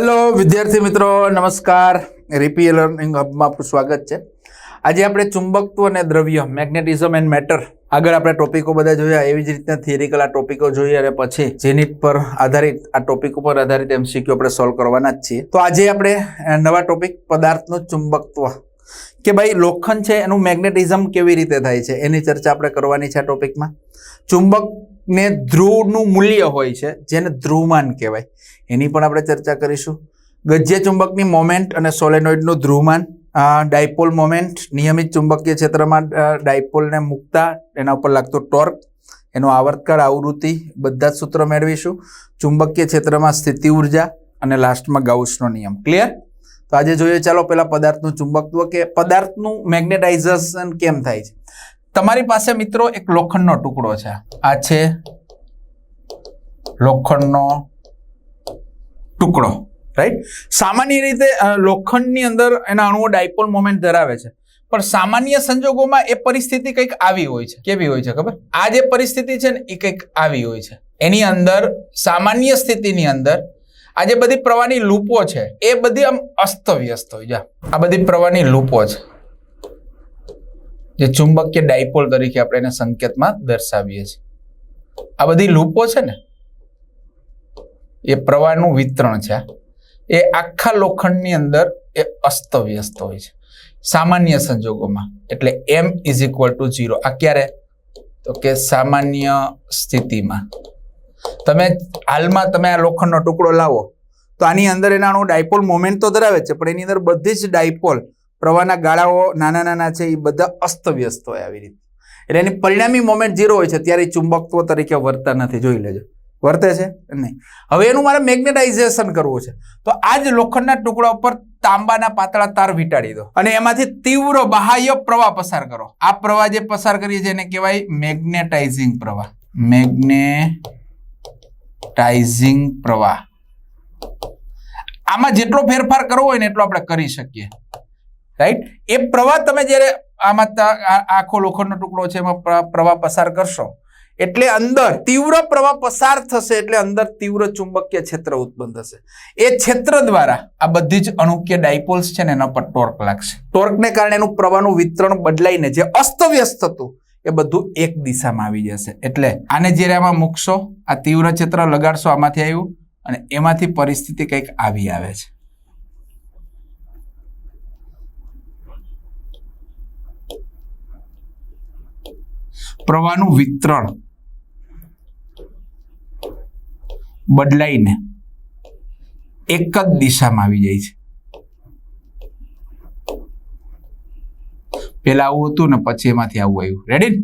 Hello વિદ્યાર્થી મિત્રો, નમસ્કાર. રીપી લર્નિંગ હબમાં આપણું સ્વાગત છે. આજે આપણે ચુંબકત્વ અને દ્રવ્ય મેગ્નેટિઝમ એન્ડ મેટર આગળ આપણે ટોપિકો બધા જોયા, એવી જ રીતના થિયરિકલ આ ટોપિકો જોઈએ અને પછી જેનિટ પર આધારિત, આ ટોપિક ઉપર આધારિત એમસીક્યુ આપણે સોલ્વ કરવાના જ છીએ. તો આજે આપણે નવા ટોપિક પદાર્થનું ચુંબકત્વ. કે ભાઈ લોખંડ છે, એનું મેગ્નેટિઝમ કેવી રીતે થાય છે? એની ચર્ચા આપણે કરવાની છે આ ટોપિકમાં. ચુંબકને ધ્રુવનું મૂલ્ય હોય છે, જેને ધ્રુવમાન કહેવાય. એની પણ આપણે ચર્ચા કરીશું. ગજ્ય ચુંબકની મોમેન્ટ અને સોલેનોઇડનું ધ્રુવમાન. ડાયપોલ મોમેન્ટ નિયમિત ચુંબકીય ક્ષેત્રમાં ડાયપોલને મૂકતા, એના ઉપર લાગતો ટોર્ક, એનો આવર્તકાળ, આવૃત્તિ, બધા જ સૂત્રો મેળવીશું. ચુંબકીય ક્ષેત્રમાં સ્થિતિ ઊર્જા અને લાસ્ટમાં ગાઉસનો નિયમ. ક્લિયર તો આજે જોઈએ, ચાલો પેલા પદાર્થનું ચુંબકત્વ કે પદાર્થનું મેગ્નેટાઇઝેશન કેમ થાય છે? તમારી પાસે મિત્રો એક લોખંડનો ટુકડો છે. આ છે લોખંડનો ટુકડો રાઈટ સામાન્ય રીતે લોખંડની અંદર એના અણુઓ ડાયપોલ મોમેન્ટ ધરાવે છે. પણ સામાન્ય સંજોગોમાં એ પરિસ્થિતિ કંઈક આવી હોય છે. કેવી હોય છે ખબર? આ જે પરિસ્થિતિ છે ને, એ કંઈક આવી હોય છે. એની અંદર, સામાન્ય સ્થિતિની અંદર આ જે બધી પ્રવાહની લૂપો છે, એ બધી આમ અસ્તવ્યસ્ત હોય. જા, આ બધી પ્રવાહની લૂપો છે. જે ચુંબકીય ડાયપોલ તરીકે આપણે એને સંકેતમાં દર્શાવીએ છીએ. આ બધી લૂપો છે ને, એ પ્રવાહનું વિતરણ છે. એ આખા લોખંડની અંદર એ અસ્તવ્યસ્ત હોય છે. સામાન્ય સંજોગોમાં, એટલે M is equal to zero આ ક્યારે? તો કે સામાન્ય સ્થિતિમાં. તમે હાલમાં તમે આ લોખંડનો ટુકડો લાવો, તો આની અંદર એના ડાયપોલ મોમેન્ટ તો ધરાવે છે, પણ એની અંદર બધી જ ડાયપોલ, પ્રવાહના ગાળાઓ નાના નાના છે, એ બધા અસ્તવ્યસ્ત હોય આવી રીતે. એટલે એની પરિણામી મોમેન્ટ ઝીરો હોય છે, ત્યારે ચુંબકત્વ તરીકે વર્તા નથી, જોઈ લેજો. વર્તે છે નહીં? હવે એનું મારે મેગ્નેટાઇઝેશન કરવું છે. તો આ જ લોખંડના ટુકડા ઉપર તાંબાના પાતળા તાર વીંટાડી દો. અને એમાંથી તીવ્ર બાહ્ય પ્રવાહ પસાર કરો. આ પ્રવાહ જે પસાર કરીએ છીએ એને કહેવાય મેગ્નેટાઇઝિંગ પ્રવાહ. મેગ્નેટાઇઝિંગ પ્રવાહ. આમાં જેટલો ફેરફાર કરવો હોય ને એટલો આપણે કરી શકીએ. રાઈટ એ પ્રવાહ તમે જ્યારે આમાં આખો લોખંડનો ટુકડો છે એમાં પ્રવાહ પસાર કરશો, એટલે અંદર તીવ્ર પ્રવાહ પસાર થશે એટલે અંદર તીવ્ર ચુંબકીય ક્ષેત્ર ઉત્પન્ન થશે. એ ક્ષેત્ર દ્વારા આ બધી જ અણુકીય ડાયપોલ્સ છે ને એના પર ટોર્ક લાગશે. ટોર્કને કારણે એનું પ્રવાહનું વિતરણ બદલાઈને જે અસ્તવ્યસ્ત હતું એ બધું એક દિશામાં આવી જશે. એટલે આને જ્યારે આમાં મૂકશો, આ તીવ્ર ચિત્ર લગાડશો, આમાંથી આવ્યું અને એમાંથી પરિસ્થિતિ કંઈક આવી આવે છે. પ્રવાહનું વિતરણ બદલાઈને એક જ દિશામાં આવી જાય છે. પેલા આવું હતું ને પછી એમાંથી આવું આવ્યું. રેડી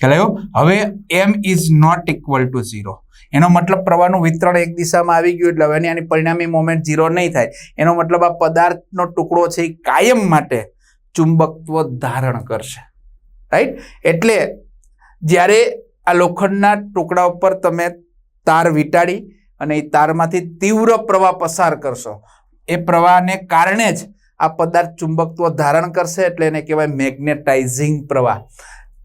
ખ્યાલ હવે M is not equal to zero એનો મતલબ પ્રવાહનું વિતરણ એક દિશામાં આવી ગયું એટલે હવે આની પરિણામી મોમેન્ટ ઝીરો નહીં થાય. એનો મતલબ આ પદાર્થનો ટુકડો છે એ કાયમ માટે ચુંબકત્વ ધારણ કરશે. રાઈટ એટલે જ્યારે આ લોખંડના ટુકડા ઉપર તમે તાર વીંટાળી અને એ તારમાંથી તીવ્ર પ્રવાહ પસાર કરશો, એ પ્રવાહને કારણે જ આ પદાર્થ ચુંબકત્વ ધારણ કરશે એટલે એને કહેવાય મેગ્નેટાઇઝિંગ પ્રવાહ.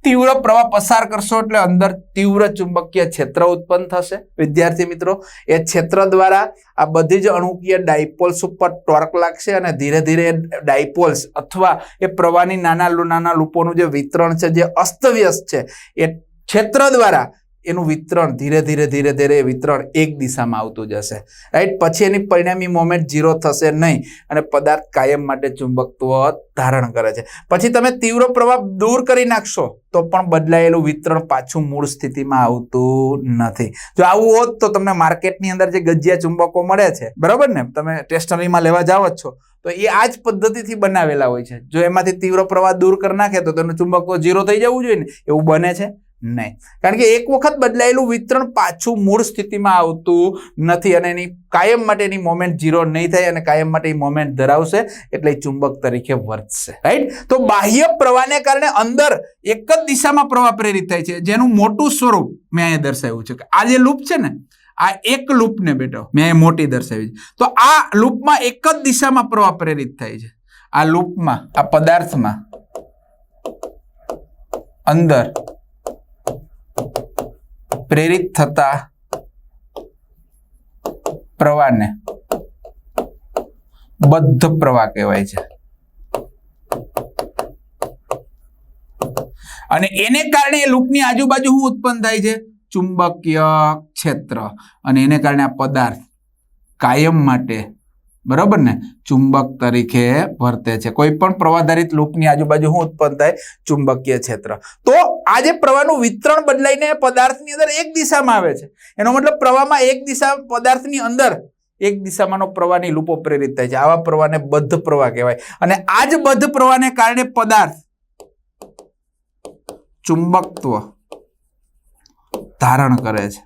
તીવ્ર પ્રવાહ પસાર કરશો એટલે અંદર તીવ્ર ચુંબકીય ક્ષેત્ર ઉત્પન્ન થશે. વિદ્યાર્થી મિત્રો, એ ક્ષેત્ર દ્વારા આ બધી જ અણુકીય ડાયપોલ્સ ઉપર ટોર્ક લાગશે અને ધીરે ધીરે ડાયપોલ્સ અથવા એ પ્રવાહની નાના નાના લૂપોનું જે વિતરણ છે, જે અસ્તવ્યસ્ત છે, એ ક્ષેત્ર દ્વારા એનું વિતરણ ધીરે ધીરે ધીરે ધીરે વિતરણ એક દિશામાં આવતું જશે. રાઈટ પછી એની પરિણામી મોમેન્ટ ઝીરો થશે નહીં અને પદાર્થ કાયમ માટે ચુંબકત્વ ધારણ કરે છે. પછી તમે તીવ્ર પ્રવાહ દૂર કરી નાખશો તો પણ બદલાયેલું વિતરણ પાછું મૂળ સ્થિતિમાં આવતું નથી. જો આવું હોત તો તમને માર્કેટની અંદર જે ગજિયા ચુંબકો મળે છે, બરાબર ને? તમે સ્ટેશનરીમાં લેવા જાઓ છો, તો એ આ જ પદ્ધતિથી બનાવેલા હોય છે. જો એમાંથી તીવ્ર પ્રવાહ દૂર કરી નાખે તો તેનું ચુંબકત્વ ઝીરો થઈ જવું જોઈએ ને? એવું બને છે. નહીં. કારણ કે એક વખત બદલાયેલું વિતરણ પાછું મૂળ સ્થિતિમાં આવતું નથી અને એની કાયમ માટેની મોમેન્ટ ઝીરો નહીં થાય અને કાયમ માટે મોમેન્ટ ધરાવશે એટલે ચુંબક તરીકે વર્તશે. રાઈટ તો બાહ્ય પ્રવાહને કારણે અંદર એક જ દિશામાં પ્રવાહ પ્રેરિત થાય છે. જેનું મોટું સ્વરૂપ મેં અહીંયા દર્શાવ્યું છે. કે આ જે લૂપ છે ને, આ એક લૂપને બેટો મેં અહીં મોટી દર્શાવી છે. તો આ લૂપમાં એક જ દિશામાં પ્રવાહ પ્રેરિત થાય છે. આ લૂપમાં, આ પદાર્થમાં અંદર પ્રેરિત થતા પ્રવાહને બદ્ધ પ્રવાહ કહેવાય છે. અને એને કારણે લૂપની આજુબાજુ શું ઉત્પન્ન થાય છે? ચુંબકીય ક્ષેત્ર. અને એને કારણે આ પદાર્થ કાયમ માટે બરોબર ને? ચુંબક તરીકે વર્તે છે. કોઈ પણ પ્રવાધારિત લૂપની આજુબાજુ શું ઉત્પન્ન થાય? ચુંબકીય ક્ષેત્ર. તો આ જે પ્રવાહનું વિતરણ બદલાઈને પદાર્થની અંદર એક દિશામાં આવે છે. એનો મતલબ પ્રવાહમાં એક દિશા, પદાર્થની અંદર એક દિશામાંનો પ્રવાહની લૂપો પ્રેરિત થાય છે. આવા પ્રવાહને બદ્ધ પ્રવાહ કહેવાય. અને આ જ બદ્ધ પ્રવાહને કારણે પદાર્થ ચુંબકત્વ ધારણ કરે છે.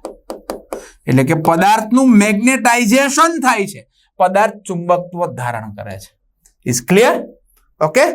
એટલે કે પદાર્થનું મેગ્નેટાઇઝેશન થાય છે. પદાર્થ ચુંબકત્વ ધારણ કરે છે. ઇઝ ક્લિયર ઓકે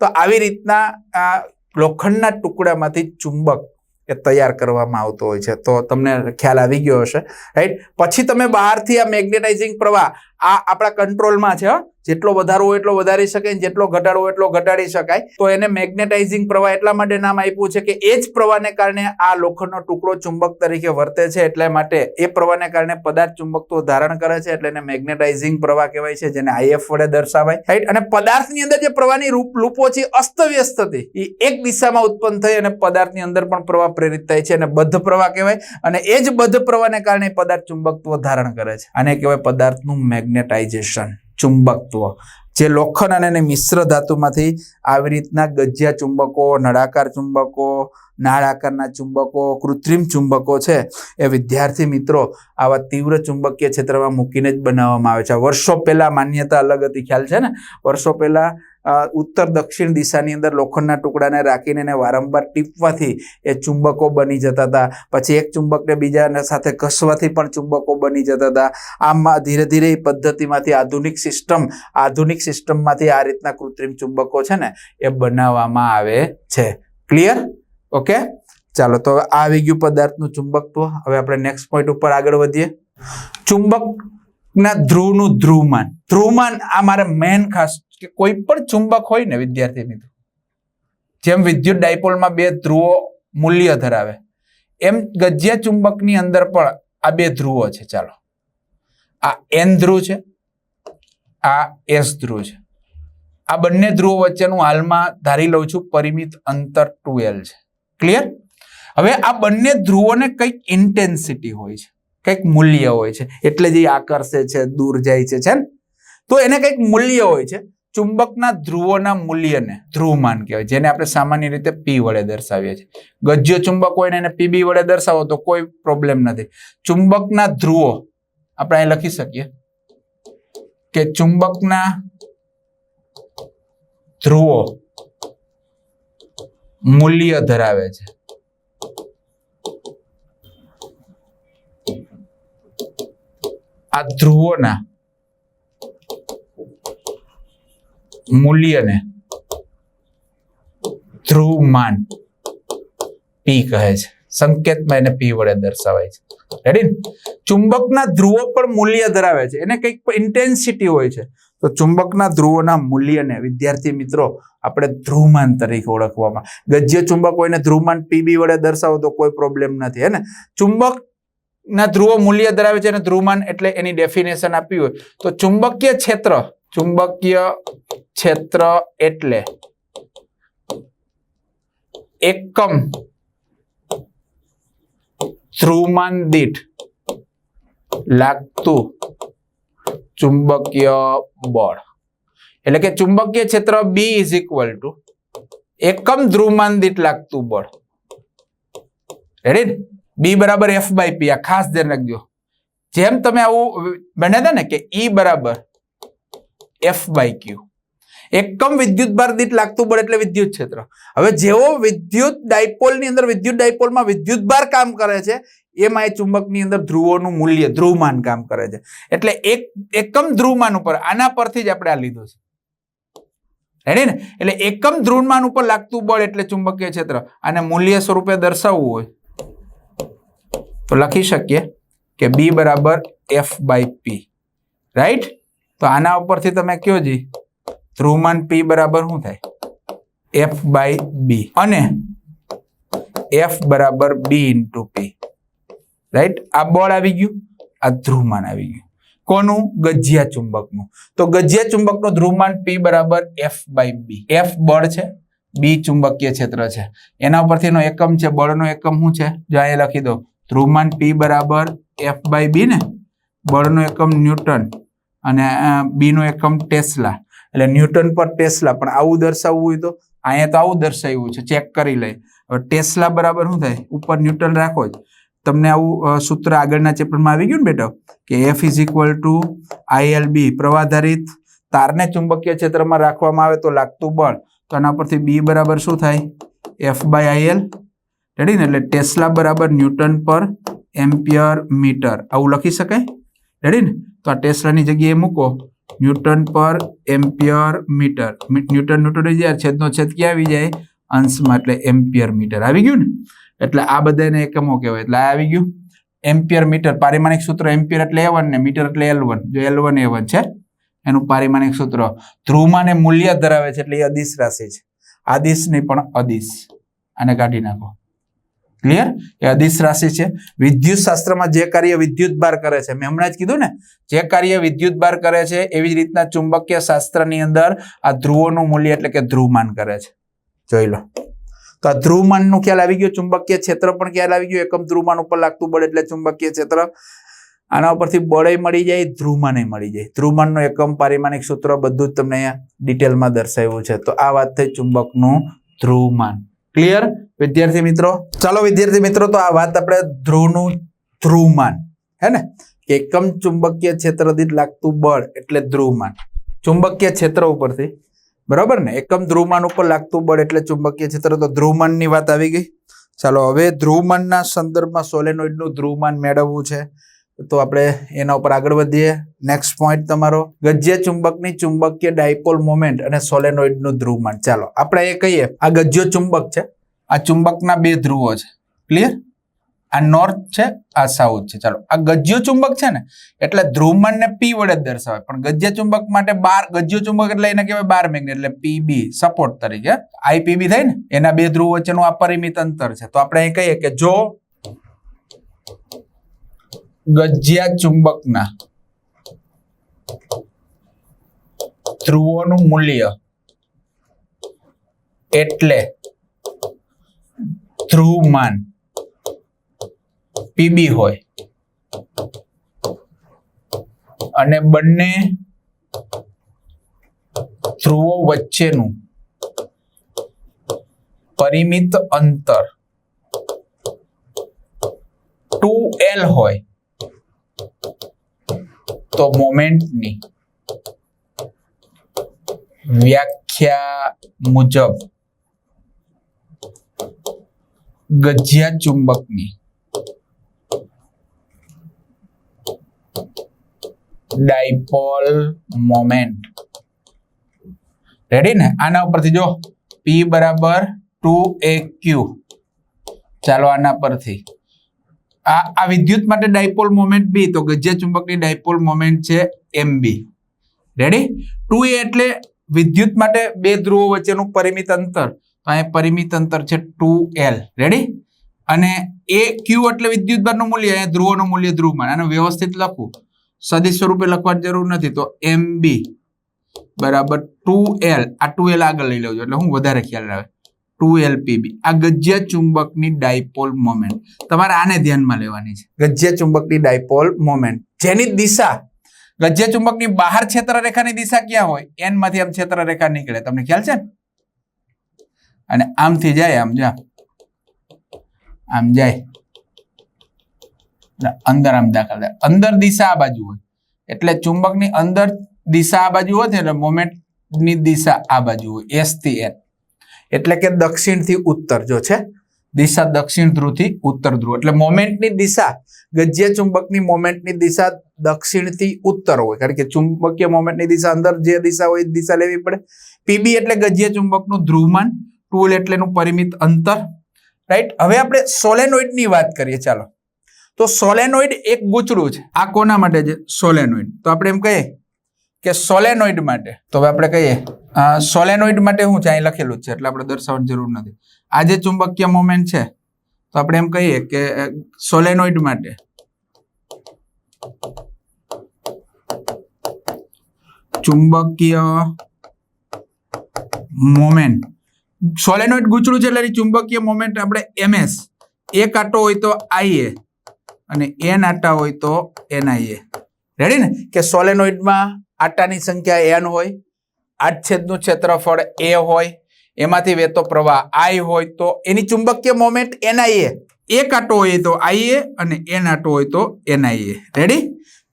તો આવી રીતના આ લોખંડના ટુકડામાંથી ચુંબક એ તૈયાર કરવામાં આવતો હોય છે. તો તમને ખ્યાલ આવી ગયો હશે રાઈટ પછી તમે બહારથી આ મેગ્નેટાઇઝિંગ પ્રવાહ આ આપણા કંટ્રોલમાં છે જેટલો વધારવો એટલો વધારી અને જેટલો ઘટાડવો એટલો ઘટાડી શકાય. તો એને મેગ્નેટાઇઝિંગ પ્રવાહ એટલા માટે નામ આપ્યું છે કે એ જ પ્રવાહને કારણે આ લોખંડનો ટુકડો ચુંબક તરીકે વર્તે છે. એટલે માટે એ પ્રવાહને કારણે પદાર્થ ચુંબકત્વ ધારણ કરે છે. એટલે એને મેગ્નેટાઇઝિંગ પ્રવાહ કહેવાય છે, જેને આઈએફ વડે દર્શાવાય. રાઈટ અને પદાર્થની અંદર જે પ્રવાહની રૂપ, લૂપો છે અસ્તવ્યસ્ત હતી. એ એક દિશામાં ઉત્પન્ન થઈ અને પદાર્થની અંદર પણ પ્રવાહ પ્રેરિત થાય છે અને બદ્ધ પ્રવાહ કહેવાય. અને એ જ બદ્ધ પ્રવાહને કારણે પદાર્થ ચુંબકત્વ ધારણ કરે છે. આને કહેવાય પદાર્થનું મેગ્નેટાઇઝેશન, ચુંબકત્વ. જે લોખંડ અને એને મિશ્ર ધાતુમાંથી આવી રીતના ગજિયા ચુંબકો, નળાકાર ચુંબકો, નાળાકારના ચુંબકો, કૃત્રિમ ચુંબકો છે, એ વિદ્યાર્થી મિત્રો આવા તીવ્ર ચુંબકીય ક્ષેત્રમાં મૂકીને જ બનાવવામાં આવે છે. વર્ષો પહેલાં માન્યતા અલગ હતી, ખ્યાલ છે ને? વર્ષો પહેલા ઉત્તર દક્ષિણ દિશાની અંદર લોખંડના ટુકડાને રાખીને એને વારંવાર ટીપવાથી એ ચુંબકો બની જતા હતા. પછી એક ચુંબકને બીજાને સાથે ઘસવાથી પણ ચુંબકો બની જતા હતા. આમ ધીરે ધીરે એ પદ્ધતિમાંથી આધુનિક સિસ્ટમ, આધુનિક સિસ્ટમમાંથી આ રીતના કૃત્રિમ ચુંબકો છે ને, એ બનાવવામાં આવે છે. ક્લિયર ઓકે ચાલો, તો આવી ગયું પદાર્થનું ચુંબકત્વ. હવે આપણે નેક્સ્ટ પોઈન્ટ ઉપર આગળ વધીએ. ચુંબકના ધ્રુવનું ધ્રુવમાન. ધ્રુવમાન આ મારે મેન ખાસ કે કોઈ પણ ચુંબક હોય ને વિદ્યાર્થી મિત્રો, જેમ વિદ્યુત ડાયપોલમાં બે ધ્રુવો મૂલ્ય ધરાવે, એમ ગજિયા ચુંબકની અંદર પણ આ બે ધ્રુવો છે. ચાલો. આ એન ધ્રુવ છે, આ એસ ધ્રુવ છે. આ બંને ધ્રુવો વચ્ચેનું હાલમાં ધારી લઉં છું, પરિમિત અંતર ટુ એલ છે. ક્લિયર હવે આ બંને ધ્રુવોને કંઈક ઇન્ટેન્સિટી હોય છે. કંઈક મૂલ્ય હોય છે. એટલે જે આકર્ષે છે, દૂર જાય છે છે તો એને કંઈક મૂલ્ય હોય છે. ચુંબકના ધ્રુવોના મૂલ્યને ધ્રુવમાન કહેવાય, જેને આપણે સામાન્ય રીતે પી વડે દર્શાવીએ છીએ. ગજ્ય ચુંબક હોય ને એને પીબી વડે દર્શાવો તો કોઈ પ્રોબ્લેમ નથી. ચુંબકના ધ્રુવો, આપણે અહીં લખી શકીએ કે ચુંબકના ધ્રુવો મૂલ્ય ધરાવે છે. આ ધ્રુવોના મૂલ્યને ધ્રુવમાન પી કહે છે. સંકેતમાં એને પી વડે દર્શાવાય છે. રેડી ચુંબકના ધ્રુવો પણ મૂલ્ય ધરાવે છે. એને કંઈક ઇન્ટેન્સિટી હોય છે. તો ચુંબકના ધ્રુવોના મૂલ્યને, વિદ્યાર્થી મિત્રો, આપણે ધ્રુવમાન તરીકે ઓળખવામાં ગજ્ય ચુંબક હોયને ધ્રુવમાન પીબી વડે દર્શાવો તો કોઈ પ્રોબ્લેમ નથી, હે ને? ચુંબક ના ધ્રુવો મૂલ્ય ધરાવે છે અને ધ્રુવમાન એટલે એની ડેફિનેશન આપી હોય. તો ચુંબકીય ક્ષેત્ર ચુંબકીય ક્ષેત્ર એટલે એકમ ધ્રુવમાન દીઠ લાગતું ચુંબકીય બળ. એટલે કે ચુંબકીય ક્ષેત્ર બી ઇઝ ઇક્વલ ટુ એકમ ધ્રુવમાન દીઠ લાગતું બળ. રેડી બી બરાબર એફ બાય પી આ ખાસ ધ્યાન રાખજો. જેમ તમે આવું બન્યા હતા ને કે ઈ બરાબર એફ બાય ક્યુ એકમ વિદ્યુત ભાર દીઠ લાગતું બળ એટલે વિદ્યુત ક્ષેત્ર. હવે જેવો વિદ્યુત ડાયપોલની અંદર વિદ્યુત ડાયપોલમાં વિદ્યુત ભાર કામ કરે છે, એમાં એ ચુંબકની અંદર ધ્રુવોનું મૂલ્ય, ધ્રુવમાન કામ કરે છે. એટલે એક, એકમ ધ્રુવમાન ઉપર, આના પરથી જ આપણે આ લીધું છે. રેડી ને? એટલે એકમ ધ્રુવમાન ઉપર લાગતું બળ એટલે ચુંબકીય ક્ષેત્ર. અને મૂલ્ય સ્વરૂપે દર્શાવવું હોય. તો લખી શકીએ કે બી બરાબર એફ બાય પી રાઈટ તો આના ઉપરથી તમે કયો જી? ધ્રુવમાન પી બરાબર શું થાય? એફ બાય બી અને એફ બરાબર બી ઇન્ટુ પી રાઈટ આ બળ આવી ગયું, આ ધ્રુવમાન આવી ગયું. કોનું? ગજિયા ચુંબકનું. તો ગજિયા ચુંબકનું ધ્રુવમાન પી બરાબર એફ બાય બી એફ બળ છે બી ચુંબકીય ક્ષેત્ર છે. એના ઉપરથી એનો એકમ છે, બળનો એકમ શું છે? જો અહીંયા લખી દો ધ્રુવમાન પી બરાબર એફ બાય બી ને? બળનો એકમ ન્યૂટન અને બીનો એકમ ટેસ્લા. એટલે ન્યૂટન પર ટેસ્લા, પણ આવું દર્શાવવું હોય તો અહીંયા તો આવું દર્શાવ્યું છે, ચેક કરી લઈએ હવે ટેસ્લા બરાબર શું થાય? ઉપર ન્યૂટન રાખો જ. તમને આવું સૂત્ર આગળના ચેપ્ટરમાં આવી ગયું ને બેટા? કે F is equal to IL B પ્રવાધારિત તારને ચુંબકીય ક્ષેત્રમાં રાખવામાં આવે તો લાગતું બળ. તો આના પરથી બી બરાબર શું થાય? એફ બાય આઈએલ રેડી ને એટલે ટેસ્લા બરાબર ન્યૂટન પર એમ્પિયર મીટર. આવું લખી શકાય? રેડી ને? તો આ ટેસ્લાની જગ્યાએ મૂકો. ન્યૂટન પર એમ્પિયર મીટર. ન્યૂટન ન્યૂટન છેદનો છેદ ક્યાં આવી જાય? અંશમાં. એટલે એમ્પિયર મીટર. આવી ગયું ને? એટલે આ બધાને એકમો કહેવાય. એટલે આવી ગયું. Ampere metre. પારિમાણિક સૂત્ર એમ્પિયર એટલે એ ને. મીટર એટલે એલ વન જો એલ વન એ છે, એનું પારિમાણિક સૂત્ર ધ્રુવમાને મૂલ્ય ધરાવે છે, એટલે એ અદિશ રાશિ છે. આદિશ નહીં પણ અદિશ. આને કાઢી નાખો. ક્લિયર એ અદિશ રાશિ છે. વિદ્યુત શાસ્ત્રમાં જે કાર્ય વિદ્યુત બાર કરે છે, મેં હમણાં જ કીધું ને, જે કાર્ય વિદ્યુત બાર કરે છે, એવી જ રીતના ચુંબકીય શાસ્ત્રની અંદર આ ધ્રુવોનું મૂલ્ય એટલે કે ધ્રુવમાન કરે છે. જોઈ લો. તો આ ધ્રુવમાનનું ખ્યાલ આવી ગયો, ચુંબકીય ક્ષેત્ર પણ ખ્યાલ આવી ગયો, એકમ ધ્રુવમાન ઉપર લાગતું બળ એટલે ચુંબકીય ક્ષેત્ર. આના ઉપરથી બળે મળી જાય ધ્રુવમાને મળી જાય. ધ્રુવમાનનું એકમ પારિમાણિક સૂત્ર બધું જ તમને અહીંયા ડિટેલમાં દર્શાવ્યું છે. તો આ વાત થઈ ચુંબકનું ધ્રુવમાન. ક્લિયર વિદ્યાર્થી મિત્રો? ચાલો વિદ્યાર્થી મિત્રો, તો આ વાત આપણે ધ્રુવનું ધ્રુવમાન, હે ને? એકમ ચુંબકીય ક્ષેત્ર દીઠ લાગતું બળ એટલે ધ્રુવમાન. ચુંબકીય ક્ષેત્ર ઉપરથી. બરાબર ને? એકમ ધ્રુવમાન ઉપર લાગતું બળ એટલે ચુંબકીય ક્ષેત્ર. તો ધ્રુવમાનની વાત આવી ગઈ. ચાલો, હવે ધ્રુવમાનના સંદર્ભમાં સોલેનોઇડનું ધ્રુવમાન મેળવવું છે. તો આપણે એના ઉપર આગળ વધીએ. નેક્સ્ટ પોઈન્ટ તમારો ગજ્ય ચુંબકની ચુંબકીય ડાયપોલ મોમેન્ટ અને સોલેનોઇડનું ધ્રુવમાન. ચાલો, આપણે એ કહીએ, આ ગજ્યો ચુંબક છે, આ ચુંબકના બે ધ્રુવો છે. ક્લિયર આ નોર્થ છે, આ સાઉથ છે. ચાલો, આ ગજ્યો ચુંબક છે ને, એટલે ધ્રુવમાનને પી વડે જ દર્શાવે પણ ગજ્ય ચુંબક માટે બાર ગજ્યો ચુંબક એટલે એને કહેવાય બાર મેગ્નેટ, એટલે પીબી સપોર્ટ તરીકે. આઈપીબી થાય ને, એના બે ધ્રુવ વચ્ચેનું આ પરિમિત અંતર છે. તો આપણે એ કહીએ કે જો ગજ્યા ચુંબકના ધ્રુવોનું મૂલ્ય એટલે ધ્રુવમાન. પીબી હોય. અને બંને ધ્રુવો વચ્ચેનું પરિમિત અંતર ટુ એલ હોય. તો મોમેન્ટની વ્યાખ્યા મુજબ ગજિયા ચુંબકની ડાયપોલ મોમેન્ટ. રેડી ને? આના ઉપરથી જો P બરાબર ટુ એ ક્યુ ચાલો આના પરથી. આ વિદ્યુત માટે ડાયપોલ મોમેન્ટ બી તો ગજ્ય ચુંબકની ડાયપોલ મોમેન્ટ છે એમ બી રેડી ટુ એ એટલે વિદ્યુત માટે બે ધ્રુવો વચ્ચેનું પરિમિત અંતર. તો અહીંયા પરિમિત અંતર છે ટુ એલ રેડી અને એ ક્યુ એટલે વિદ્યુત ભારનું મૂલ્ય, અહીંયા ધ્રુવોનું મૂલ્ય ધ્રુવમાન. આને વ્યવસ્થિત લખવું. સદિશ સ્વરૂપે લખવાની જરૂર નથી, તો એમ બી બરાબર ટુ એલ આ ટુ એલ આગળ લઈ લેજો એટલે હું વધારે ખ્યાલ આવે ટુ એલપીબી આ ગજ્યા ચુંબકની ડાયપોલ મોમેન્ટ. તમારે આને ધ્યાનમાં લેવાની છે. ગજ્યા ચુંબકની ડાયપોલ મોમેન્ટ. જેની દિશા? ગજ્યા ચુંબકની બહાર ક્ષેત્ર દિશા ક્યાં હોય? એન આમ ક્ષેત્ર નીકળે. તમને ખ્યાલ છે? અને આમથી જાય, આમ જા. આમ જાય. અંદર આમ દાખલ થાય. અંદર દિશા આ બાજુ હોય. એટલે ચુંબકની અંદર દિશા આ બાજુ હોય ને એટલે મોમેન્ટની દિશા આ બાજુ હોય. એસથી એન એટલે કે દક્ષિણથી ઉત્તર, જો છે? દિશા દક્ષિણ ધ્રુવથી ઉત્તર ધ્રુવ. એટલે મોમેન્ટની દિશા, ગજ્ય ચુંબકની મોમેન્ટની દિશા દક્ષિણથી ઉત્તર હોય. કારણ કે ચુંબકીય મોમેન્ટની દિશા અંદર જે દિશા હોય એ દિશા લેવી પડે. પીબી એટલે ગજ્ય ચુંબકનું ધ્રુવમાન, ટૂલ એટલે પરિમિત અંતર. રાઈટ હવે આપણે સોલેનોઇડની વાત કરીએ, ચાલો. તો સોલેનોઇડ એક ગૂંચળું છે. આ કોના માટે છે? સોલેનોઇડ. તો આપણે એમ કહીએ કે સોલેનોઇડ માટે. તો હવે આપણે કહીએ સોલેનોઇડ માટે શું છે અહીં લખેલું છે, એટલે આપણે દર્શાવવાની જરૂર નથી. આ જે ચુંબકીય મોમેન્ટ છે, તો આપણે એમ કહીએ કે સોલેનોઇડ માટે. ચુંબકીય મોમેન્ટ. સોલેનોઇડ ગૂંચળું છે એટલે ચુંબકીય મોમેન્ટ આપણે એમએસ. એક આટો હોય તો આઈએ, અને એન આટા હોય તો એનઆઈએ. રેડી ને? કે સોલેનોઇડમાં આટાની સંખ્યા એન હોય આડછેદનું ક્ષેત્રફળ એ હોય, એમાંથી વહેતો પ્રવાહ આઈ હોય તો એની ચુંબકીય મોમેન્ટ એનઆઈએ. એક આટો હોય તો આઈએ અને એન આટો હોય તો એનઆઈએ. રેડી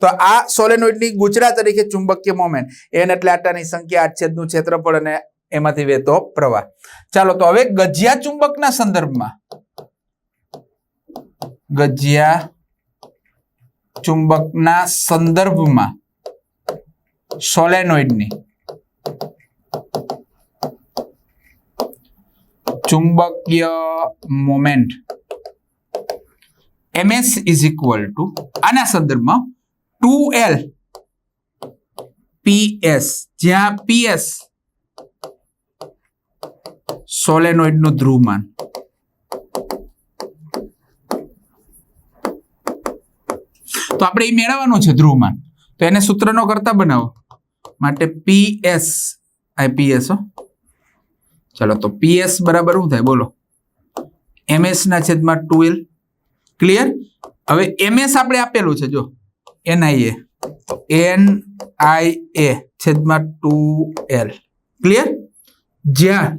તો આ સોલેનોઇડની ગુજરાત તરીકે ચુંબકીય મોમેન્ટ. એન એટલે આટાની સંખ્યા આડછેદનું ક્ષેત્રફળ અને એમાંથી વહેતો પ્રવાહ. ચાલો તો હવે ગજિયા ચુંબકના સંદર્ભમાં. ગજિયા ચુંબકના સંદર્ભમાં સોલેનોઇડની. ચુંબકીય moment. MS is equal to, આના સંદર્ભમાં ટુ એલ. પીએસ જ્યાં પીએસ સોલેનોઇડનું ધ્રુવમાન. તો આપણે એ મેળવવાનું છે ધ્રુવમાન. તો એને સૂત્રનો કરતા બનાવો. માટે પીએસ આઈપીએસ પીએસ હો. ચાલો તો પીએસ બરાબર શું થાય? બોલો. એમએસ ના છેદમાં ટુ એલ ક્લિયર હવે એમએસ આપણે આપેલું છે, જો. એનઆઈએ એન આઈ એ છેદમાં ટુ એલ ક્લિયર જ્યાં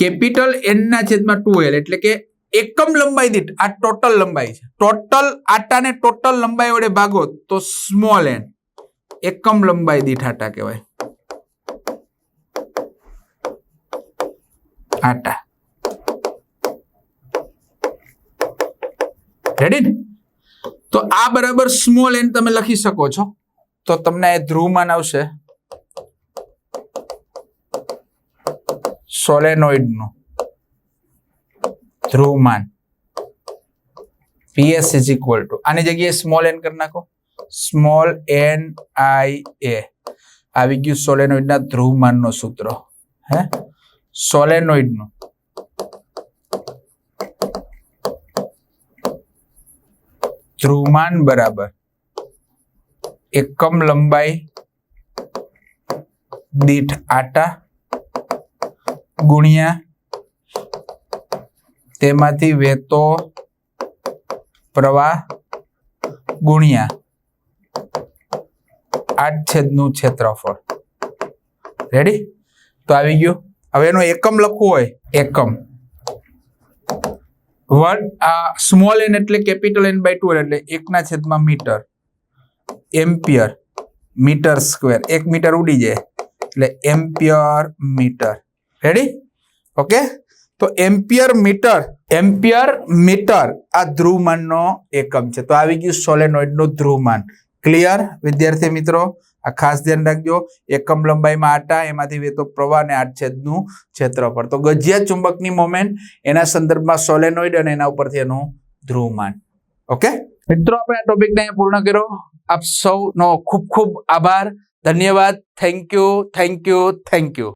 કેપિટલ એન ના છેદમાં ટુ એલ એટલે કે એકમ લંબાઈ દીઠ, આ ટોટલ લંબાઈ છે. ટોટલ આટાને ટોટલ લંબાઈ વડે ભાગો તો સ્મોલ એન એકમ લંબાઈ દીઠ આટા કહેવાય. આટા. રેડી તો આ બરાબર સ્મોલ એન તમે લખી શકો છો. તો તમને એ ધ્રુવમાન આવશે. સોલેનોઇડનું ધ્રુવમાન પીએસ ઇઝ ઇક્વલ ટુ આની જગ્યાએ સ્મોલ એન કરી નાખો. Small N I A. આવી ગયું સોલેનોઇડ ના ધ્રુવમાન નો સૂત્ર. હે? સોલેનોઇડનું ધ્રુવમાન બરાબર. એકમ લંબાઈ દીઠ આટા ગુણ્યા તેમાંથી વહેતો પ્રવાહ ગુણ્યા આડછેદનું ક્ષેત્રફળ રેડી તો આવી ગયું. હવે એનો એકમ લખવું હોય. એકમ. વન, આ સ્મોલ એન એટલે કેપિટલ એન બાય ટુ એટલે એકના છેદમાં મીટર. એમ્પિયર મીટર સ્ક્વેર એક મીટર ઉડી જાય. એટલે એમ્પિયર મીટર રેડી ઓકે તો એમ્પિયર મીટર એમ્પિયર મીટર આ ધ્રુવમાનનો એકમ છે. તો આવી ગયું સોલેનોઇડનું ધ્રુવમાન. ક્લિયર વિદ્યાર્થી મિત્રો, આ ખાસ ધ્યાન રાખજો. એકમ લંબાઈમાં આટા એમાંથી વેતો પ્રવાહ અને આડછેદનું ક્ષેત્રફળ. તો ગજિયા ચુંબકની મોમેન્ટ એના સંદર્ભમાં સોલેનોઇડ અને એના ઉપરથી એનું ધ્રુવમાન. ઓકે મિત્રો, આપણે આ ટોપિકને પૂર્ણ કર્યો. આપ સૌનો ખૂબ ખૂબ આભાર. ધન્યવાદ. Thank you thank you thank you